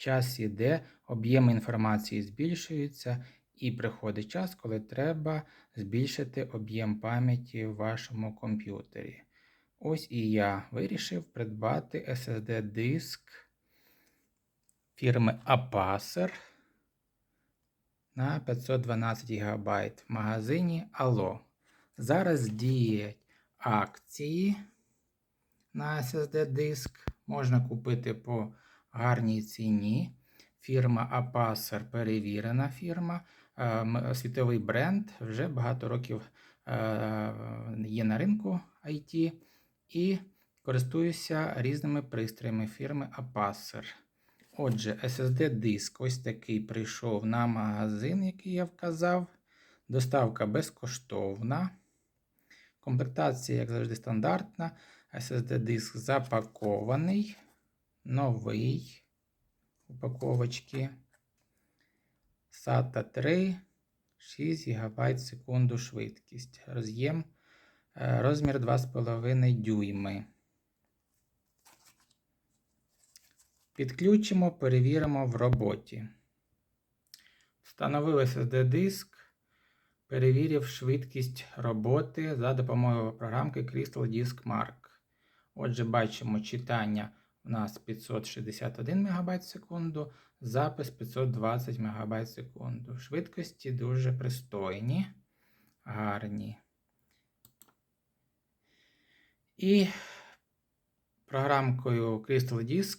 час іде, об'єм інформації збільшується, і приходить час, коли треба збільшити об'єм пам'яті в вашому комп'ютері. Ось і я вирішив придбати SSD-диск фірми Apacer на 512 ГБ в магазині Allo. Зараз діють акції на SSD-диск. Можна купити по гарній ціні. Фірма Apacer перевірена фірма, е, світовий бренд, вже багато років е, є на ринку IT і користуюся різними пристроями фірми Apacer. Отже, SSD-диск ось такий прийшов на магазин, який я вказав. Доставка безкоштовна. Комплектація, як завжди, стандартна. SSD-диск запакований, новий упаковочки. SATA 3, 6 ГБ секунду швидкість. Роз'єм е, розмір 2,5 дюйми. Підключимо, перевіримо в роботі. Встановив SSD-диск, перевірив швидкість роботи за допомогою програмки Crystal Disk Mark. Отже, бачимо читання у нас 561 МБ в секунду, запис 520 МБ в секунду. Швидкості дуже пристойні, гарні. І програмкою Crystal Disk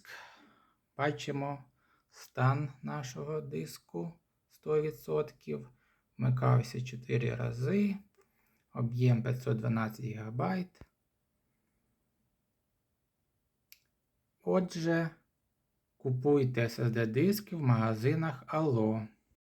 бачимо стан нашого диску 100%. Вмикався 4 рази. Об'єм 512 ГБ. Отже, купуйте SSD-диски в магазинах Allo.